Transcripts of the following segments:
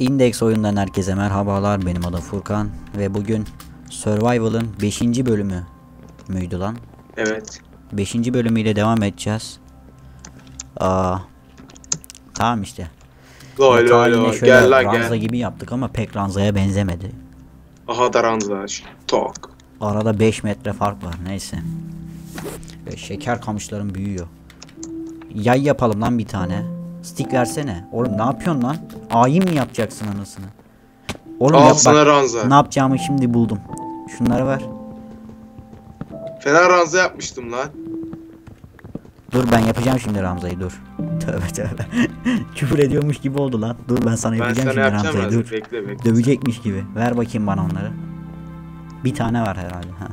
Index oyundan herkese merhabalar. Benim adım Furkan ve bugün Survival'ın 5. bölümü müydü lan? Evet. 5. bölümüyle devam edeceğiz. Aa, tamam işte. Lay lay lay. Gel lan ranza gel. gibi yaptık ama pek ranzaya benzemedi. Aha da ranza. Tok. Arada 5 metre fark var neyse. Ve şeker kamışlarım büyüyor. Yay yapalım lan bir tane. Stick versene. Oğlum ne yapıyorsun lan? Ayin mi yapacaksın anasını? Oğlum Al yap sana bak. ranza. Ne yapacağımı şimdi buldum. Şunları ver. Fena ranza yapmıştım lan. Dur ben yapacağım şimdi Ramza'yı dur. Tövbe tövbe. Küfür ediyormuş gibi oldu lan. Dur ben sana Ben yapacağım sana şimdi yapacağım Ramza'yı dur. Bekle bekle. Dövecekmiş gibi. Ver bakayım bana onları. Bir tane var herhalde. Ha.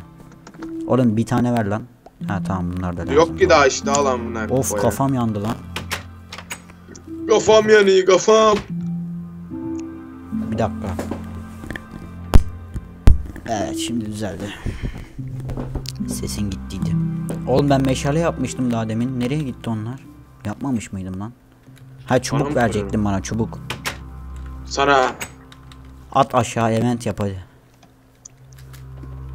Oğlum bir tane ver lan. Ha tamam bunlar da lazım. Yok ki daha işte al lan bunlar. Of kafam yandı lan. Kafam yanıyor kafam. Bir dakika. Evet şimdi düzeldi. Sesin gittiydi. Oğlum ben meşale yapmıştım daha demin. Nereye gitti onlar? Yapmamış mıydım lan? Ha çubuk Bana verecektin bana çubuk. Sana At aşağı event yap hadi.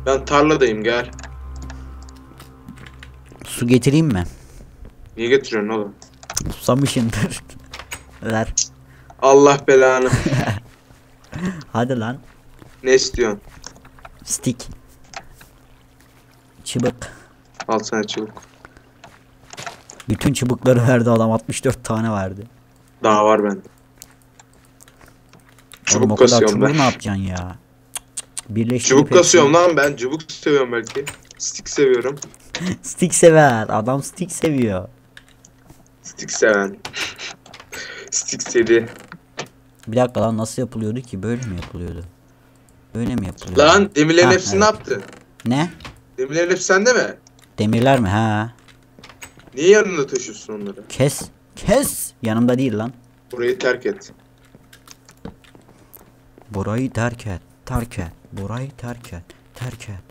ben tarladayım gel. Su getireyim mi? Niye getiriyorsun oğlum? Susamışındır. Ver. Allah belanı. Hadi lan. ne istiyorsun? Stick. Çubuk. Al sana çubuk. Bütün çubukları verdi adam 64 tane verdi. Daha var bende. Oğlum o Çubuk kadar kasıyorum çubuğu ben. ne yapacaksın ya? Birleştirip Çubuk hepsini- kasıyorum lan ben. Çubuk seviyorum belki. Stick seviyorum. Stick sever. Adam stick seviyor. Stick seven. Seri. Bir dakika lan nasıl yapılıyordu ki? Böyle mi yapılıyordu? Böyle mi yapılıyordu? Lan demirlerin Ha, hepsini ne evet. yaptın? Ne? Demirlerin hepsi sende mi? Demirler mi? Ha. Niye yanında taşıyorsun onları? Kes. Kes. Yanımda değil lan. Burayı terk et. Burayı terk et. Terk et. Burayı terk et. Terk et.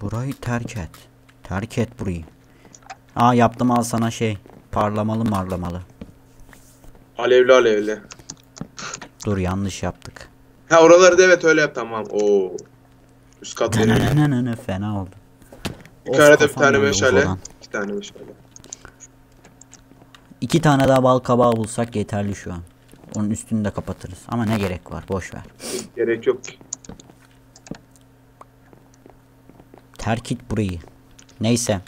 Burayı terk et. Terk et burayı. Aa yaptım al sana şey. Parlamalı marlamalı. Alevli alevli. Dur yanlış yaptık. Ha oraları da evet öyle yap tamam. Oo. Üst kat. Nananana, Fena oldu. Yukarıda bir tane meşale. ufadan. İki tane meşale. İki tane daha bal kabağı bulsak yeterli şu an. Onun üstünü de kapatırız. Ama ne gerek var boş ver. Gerek yok ki. Terk et burayı. Neyse.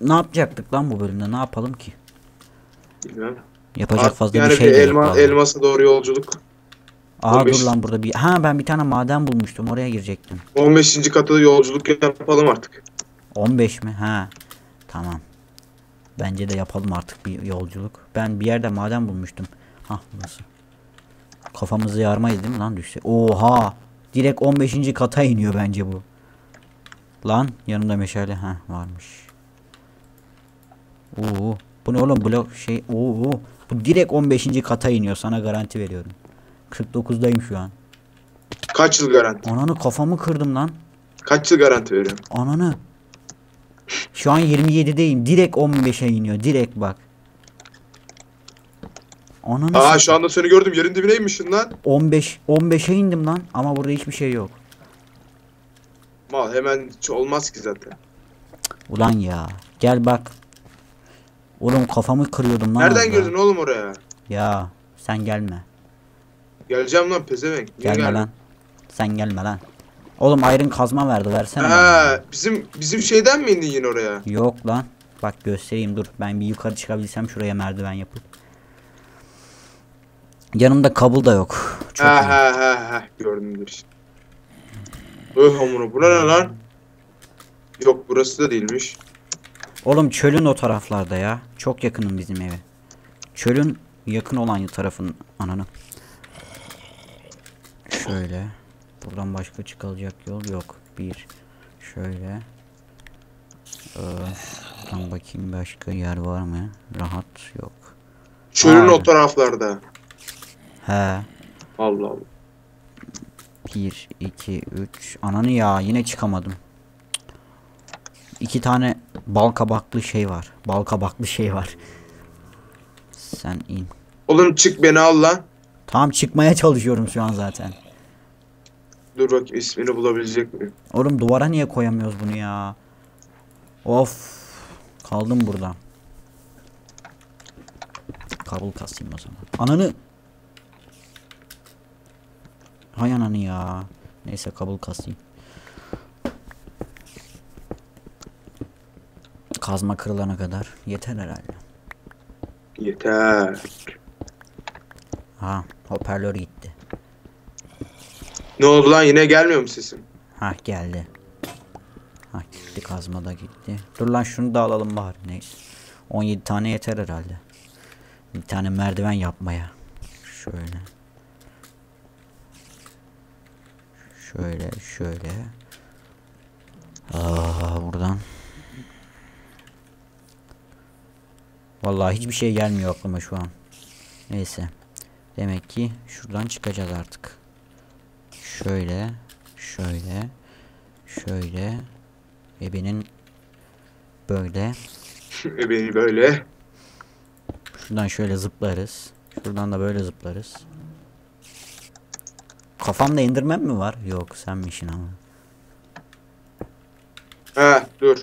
Ne yapacaktık lan bu bölümde? Ne yapalım ki? Bilmem. Yapacak Artık fazla yani bir şey bir yok elma, vallahi. elmasa doğru yolculuk. Aha 15. dur lan burada bir... Ha ben bir tane maden bulmuştum. Oraya girecektim. 15. kata yolculuk yapalım artık. 15 mi? Ha. Tamam. Bence de yapalım artık bir yolculuk. Ben bir yerde maden bulmuştum. Hah burası. Kafamızı yarmayız değil mi lan düşse? Oha! Direkt 15. kata iniyor bence bu. Lan yanımda meşale ha varmış. Oo, bu ne oğlum blok şey. Oo, bu direkt 15. kata iniyor sana garanti veriyorum. 49'dayım şu an. Kaç yıl garanti? Ananı kafamı kırdım lan. Kaç yıl garanti veriyorum? Ananı. Şu an 27'deyim. Direkt 15'e iniyor. Direkt bak. Ananı Aa şu anda seni gördüm yerin dibineymişsin lan. 15 15'e indim lan ama burada hiçbir şey yok. Mal hemen hiç olmaz ki zaten. Ulan ya. Gel bak. Oğlum kafamı kırıyordum lan. Nereden girdin oğlum oraya? Ya sen gelme. Geleceğim lan pezevenk. Niye Gelme geldin? lan. Sen gelme lan. Oğlum ayrın kazma verdi versene. Ha, bizim bizim şeyden mi indin yine oraya? Yok lan. Bak göstereyim dur. Ben bir yukarı çıkabilsem şuraya merdiven yapıp. Yanımda kabul da yok. Çok ha iyi. ha ha ha gördüm dur. Öh hamuru bu ne lan? Yok burası da değilmiş. Oğlum çölün o taraflarda ya. Çok yakınım bizim eve. Çölün yakın olan tarafın ananı. Şöyle. Buradan başka çıkılacak yol yok. Bir. Şöyle. Ee, buradan bakayım başka yer var mı? Rahat yok. Çölün Aa. o taraflarda. He. Allah Allah. 1, 2, 3. Ananı ya yine çıkamadım. İki tane bal kabaklı şey var. Bal kabaklı şey var. Sen in. Oğlum çık beni al lan. Tamam çıkmaya çalışıyorum şu an zaten. Dur bak ismini bulabilecek miyim? Oğlum duvara niye koyamıyoruz bunu ya? Of. Kaldım burada. Kabul kasayım o zaman. Ananı. Hay ananı ya. Neyse kabul kasayım. Kazma kırılana kadar yeter herhalde. Yeter. Ha hoparlör gitti. Ne oldu lan yine gelmiyor mu sesim? Ha geldi. Ha gitti kazma da gitti. Dur lan şunu da alalım bari. Neyse. 17 tane yeter herhalde. Bir tane merdiven yapmaya. Şöyle. Şöyle şöyle. Aa buradan. Vallahi hiçbir şey gelmiyor aklıma şu an. Neyse. Demek ki şuradan çıkacağız artık. Şöyle, şöyle, şöyle. Ebenin böyle. E beni böyle. Şuradan şöyle zıplarız. Şuradan da böyle zıplarız. Kafamda indirmem mi var? Yok senmişsin ama. Ha dur.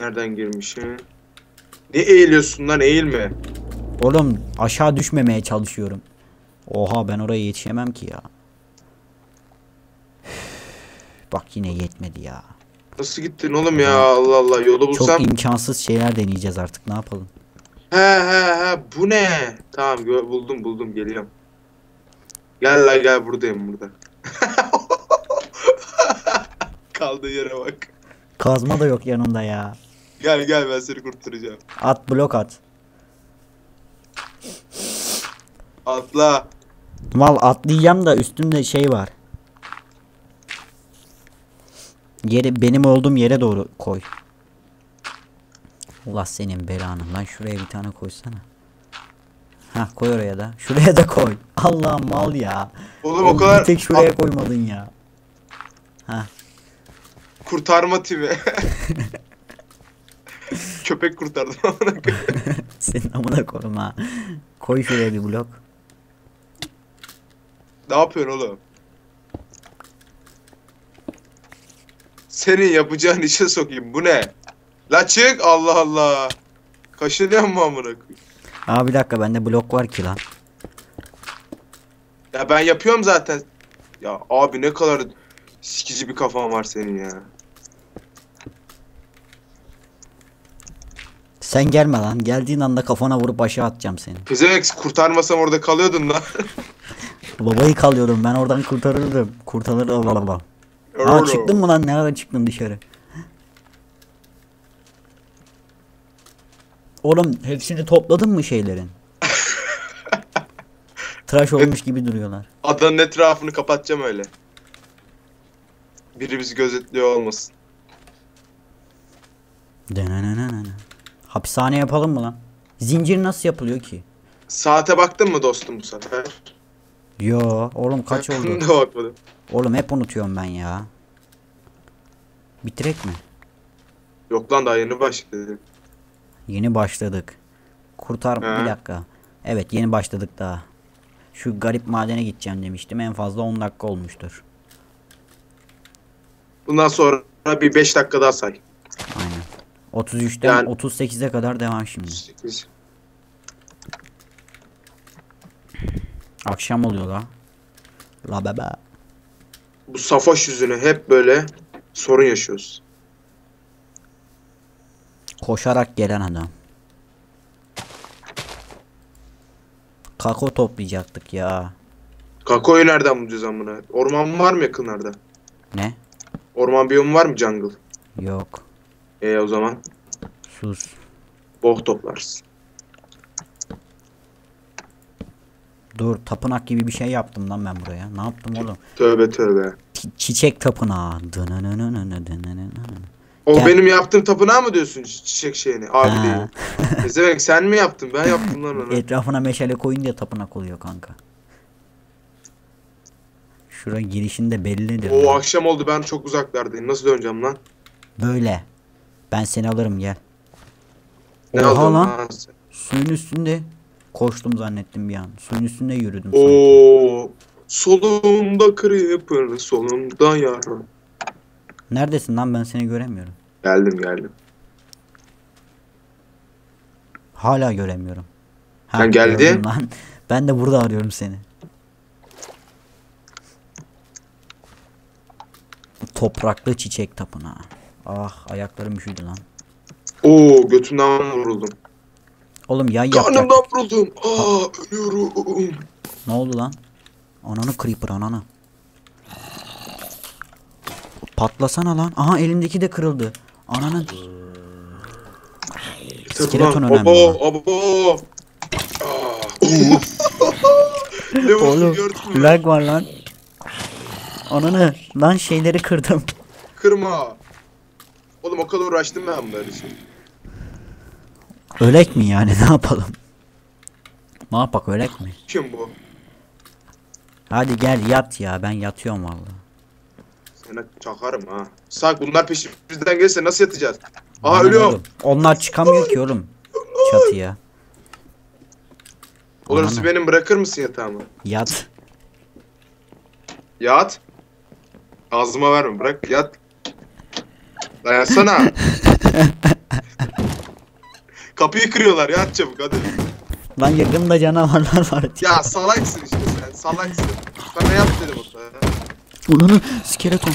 Nereden girmişim? Ne eğiliyorsun lan eğilme. Oğlum aşağı düşmemeye çalışıyorum. Oha ben oraya yetişemem ki ya. Bak yine yetmedi ya. Nasıl gittin oğlum ya Allah Allah yolu Çok bulsam. imkansız şeyler deneyeceğiz artık ne yapalım. He he he bu ne? Tamam buldum buldum geliyorum. Gel la gel buradayım burada. Kaldığı yere bak. Kazma da yok yanında ya. Gel gel ben seni kurtaracağım. At blok at. Atla. Mal atlayacağım da üstümde şey var. Yeri benim olduğum yere doğru koy. Allah senin belanı lan şuraya bir tane koysana. Ha koy oraya da. Şuraya da koy. Allah mal ya. Oğlum o kadar Bir tek şuraya koymadın ya. Ha kurtarma timi. Köpek kurtardım amına koyayım. senin amına koyma. ha. Koy şuraya bir blok. Ne yapıyorsun oğlum? Senin yapacağın işe sokayım. Bu ne? La çık Allah Allah. Kaşınıyor mu amına koyayım? Aa bir dakika bende blok var ki lan. Ya ben yapıyorum zaten. Ya abi ne kadar sikici bir kafan var senin ya. Sen gelme lan. Geldiğin anda kafana vurup aşağı atacağım seni. Pezevenk kurtarmasam orada kalıyordun lan. Babayı kalıyordum ben oradan kurtarırdım. Kurtarırdım. Aa çıktın mı lan ne ara çıktın dışarı? Oğlum hepsini topladın mı şeylerin? Tıraş olmuş gibi duruyorlar. Adanın etrafını kapatacağım öyle. Biri bizi gözetliyor olmasın. Denenenene. Hapishane yapalım mı lan? Zincir nasıl yapılıyor ki? Saate baktın mı dostum bu sefer? Yo oğlum kaç oldu? de bakmadım. Oğlum hep unutuyorum ben ya. Bitirek mi? Yok lan daha yeni başladı. Yeni başladık. Kurtar He. bir dakika. Evet yeni başladık daha. Şu garip madene gideceğim demiştim. En fazla 10 dakika olmuştur. Bundan sonra bir 5 dakika daha say. Aynen. 33'ten Yani- 38'e kadar devam şimdi. 8. Akşam oluyor la. La bebe. Bu safoş yüzüne hep böyle sorun yaşıyoruz. Koşarak gelen adam. Kako toplayacaktık ya. Kakoyu nereden bulacağız amına? Orman var mı yakınlarda? Ne? Orman biyomu var mı jungle? Yok. E o zaman Sus. bok toplarsın. Dur tapınak gibi bir şey yaptım lan ben buraya. Ne yaptım oğlum? Tövbe tövbe. Çi- çiçek tapınağı. Dınınınınını dınınınını. O Gel. benim yaptığım tapınağı mı diyorsun çi- çiçek şeyini? Abi Ha. değil. Pezevenk sen mi yaptın? Ben yaptım lan onu. Etrafına meşale koyun diye tapınak oluyor kanka. Şura girişinde bellidir. O lan. akşam oldu ben çok uzaklardayım. Nasıl döneceğim lan? Böyle. Ben seni alırım gel. Ne Oha lan. lan? Suyun üstünde. Koştum zannettim bir an. Suyun üstünde yürüdüm sanki. Oo. Solumda creeper, solumda yarım. Neredesin lan ben seni göremiyorum. Geldim geldim. Hala göremiyorum. Ha, Ben gördüm Lan. Ben de burada arıyorum seni. Topraklı çiçek tapınağı. Ah ayaklarım üşüdü lan. Oo götümden vuruldum. Oğlum yay yapacak. Karnımdan vuruldum. Aa ölüyorum. Ne oldu lan? Ananı creeper ananı. Patlasana lan. Aha elimdeki de kırıldı. Ananın. İskeleton önemli Abo abo. Ne vurdun Oğlum lag var lan. Ananı lan şeyleri kırdım. Kırma. Oğlum o kadar uğraştım ben bunlar için. Ölek mi yani ne yapalım? Ne yapak ölek mi? Kim bu? Hadi gel yat ya ben yatıyorum vallahi. Sana çakarım ha. Sak bunlar peşimizden gelirse nasıl yatacağız? Aa Bana ne ölüyorum. oğlum? Onlar çıkamıyor ki oğlum. Çatıya. Ananı. benim bırakır mısın yatağımı? Yat. Yat. Ağzıma verme bırak yat. Dayansana. Kapıyı kırıyorlar yat çabuk hadi. Lan yakında canavarlar var. Ya salaksın işte sen salaksın. Sana yat dedim o sana. Ulanı skeleton.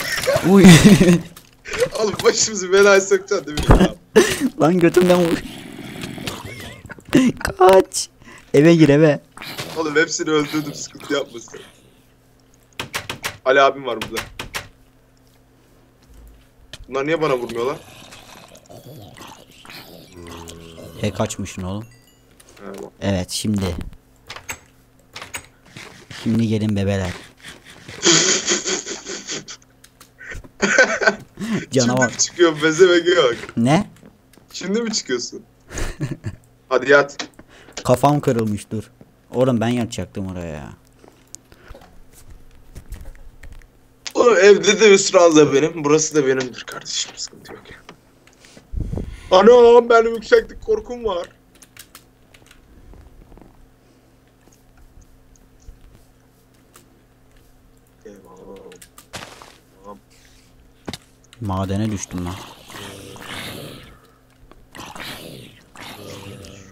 Uy. Oğlum başımızı belaya sokacaksın değil mi? ya? Lan götümden vur. Kaç. Eve gir eve. Oğlum hepsini öldürdüm sıkıntı yapmasın. Ali abim var burada. Bunlar niye bana vurmuyorlar? E kaçmışsın oğlum. Bak. Evet şimdi. Şimdi gelin bebeler. Şimdi Canavar. mi çıkıyor bezemege bak. Ne? Şimdi mi çıkıyorsun? Hadi yat. Kafam kırılmış dur. Oğlum ben yatacaktım oraya ya. Oğlum evde de Üsraz da benim. Burası da benimdir kardeşim. Sıkıntı yok ya. Anam benim yükseklik korkum var. Madene düştüm lan.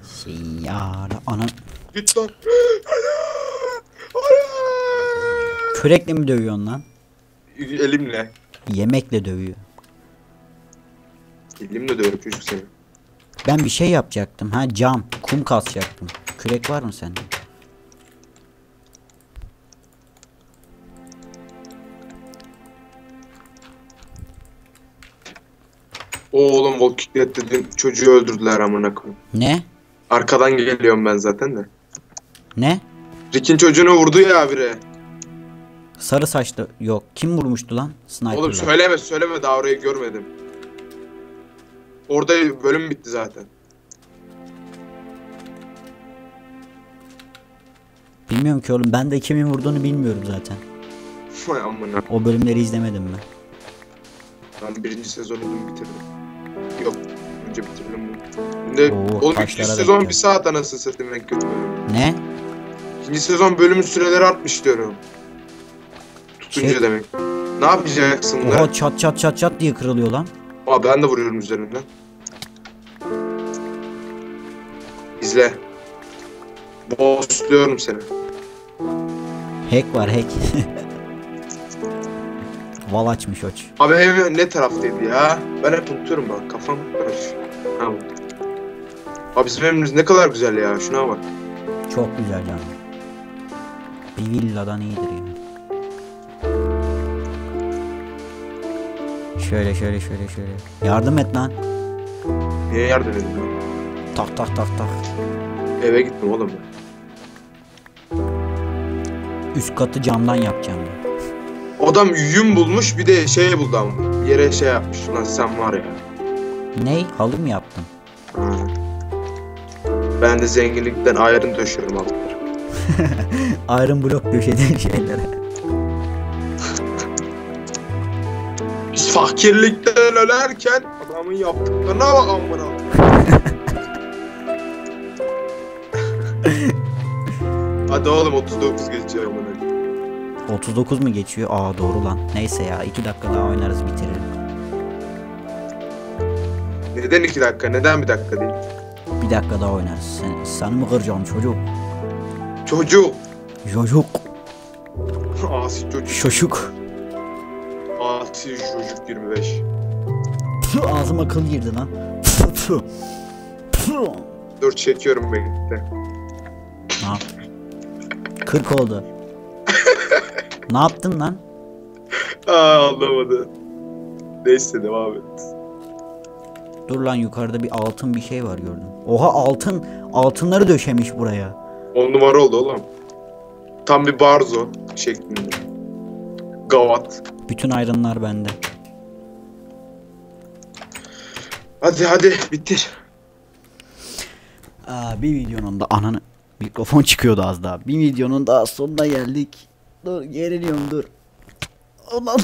Seyyara ana. Git lan. Kürekle mi dövüyorsun lan? Elimle. Yemekle dövüyor. Elimle dövüyorum çocuk seni. Ben bir şey yapacaktım. Ha cam. Kum kasacaktım. Kürek var mı sende? Oğlum Walking Dead dediğim çocuğu öldürdüler amına koyayım. Ne? Arkadan geliyorum ben zaten de. Ne? Rick'in çocuğunu vurdu ya biri. Sarı saçlı. Yok. Kim vurmuştu lan? Sniper'la. Oğlum söyleme söyleme daha orayı görmedim. Orada bölüm bitti zaten. Bilmiyorum ki oğlum. Ben de kimin vurduğunu bilmiyorum zaten. Vay amına. O bölümleri izlemedim ben. Ben birinci sezonunu bitirdim. Yok. Önce bitirdim bunu. Şimdi, Oo, oğlum ikinci sezon geldi. bir saat anasını satayım en kötü bölüm. Ne? İkinci sezon bölümün süreleri artmış diyorum. Tutunca Şey- demek. Ne yapacaksın bunlar? Oha çat çat çat çat diye kırılıyor lan. Aa ben de vuruyorum üzerinden. İzle. Bossluyorum seni. Hack var hack. Val açmış oç. Abi ev ne taraftaydı ya? Ben hep unutuyorum bak kafam karışıyor. Ha bu. Abi bizim evimiz ne kadar güzel ya şuna bak. Çok güzel canım. Bir villadan iyidir yani. Şöyle şöyle şöyle şöyle. Yardım et lan. Niye yardım edin? Tak tak tak tak. Eve gittim oğlum ben. Üst katı camdan yapacağım ben. Adam yün bulmuş bir de şey buldu ama. Yere şey yapmış. Lan sen var ya. Ney? Halı mı yaptın? Ben de zenginlikten ayrım döşüyorum altlara. Iron blok döşediğin şeylere. Biz fakirlikten ölerken adamın yaptıklarına bak amına. Hadi oğlum 39 geçiyor amına. 39 mu geçiyor? Aa doğru lan. Neyse ya 2 dakika daha oynarız bitirelim. Neden 2 dakika? Neden bir dakika değil? Bir dakika daha oynarız. Sen, seni mi kıracağım çocuk? Çocuk. Çocuk. Asi çocuk. Şoşuk. Asi çocuk 25. Tüh, Ağzıma kıl girdi lan. Tüh, tüh. Tüh. Dur çekiyorum bekle. Ne yap? 40 oldu. ne yaptın lan? Aa anlamadı. Neyse devam et. Dur lan yukarıda bir altın bir şey var gördüm. Oha altın. Altınları döşemiş buraya. 10 numara oldu oğlum. Tam bir barzo şeklinde. Gavat. Bütün ayrınlar bende. Hadi hadi bitir. Aa, bir videonun da ananı mikrofon çıkıyordu az daha. Bir videonun daha sonuna geldik. Dur geriliyorum dur. Ulan